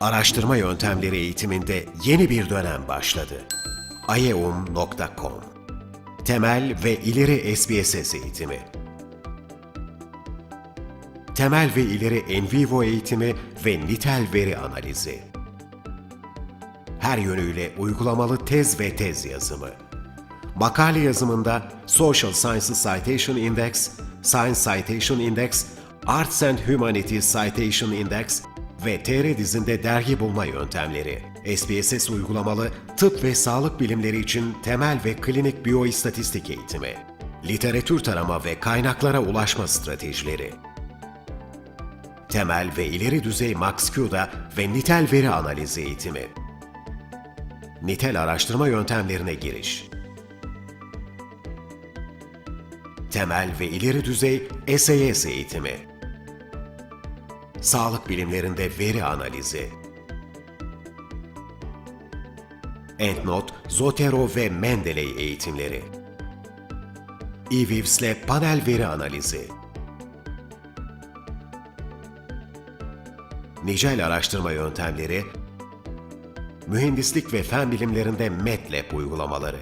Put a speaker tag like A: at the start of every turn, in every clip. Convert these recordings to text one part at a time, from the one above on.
A: Araştırma yöntemleri eğitiminde yeni bir dönem başladı. ayeum.com Temel ve ileri SPSS eğitimi Temel ve ileri Envivo eğitimi ve nitel veri analizi her yönüyle uygulamalı tez ve tez yazımı. Makale yazımında Social Sciences Citation Index, Science Citation Index, Arts and Humanities Citation Index ve TR dizinde dergi bulma yöntemleri. SPSS uygulamalı tıp ve sağlık bilimleri için temel ve klinik biyoistatistik eğitimi. Literatür tarama ve kaynaklara ulaşma stratejileri. Temel ve ileri düzey MaxQ'da ve nitel veri analizi eğitimi nitel araştırma yöntemlerine giriş. Temel ve ileri düzey SAS eğitimi. Sağlık bilimlerinde veri analizi. EndNote, Zotero ve Mendeley eğitimleri. eVivs'le panel veri analizi. Nicel araştırma yöntemleri, mühendislik ve fen bilimlerinde MATLAB uygulamaları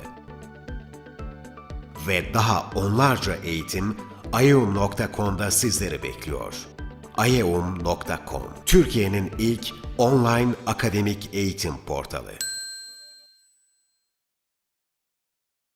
A: ve daha onlarca eğitim ayeum.com'da sizleri bekliyor. ayeum.com Türkiye'nin ilk online akademik eğitim portalı.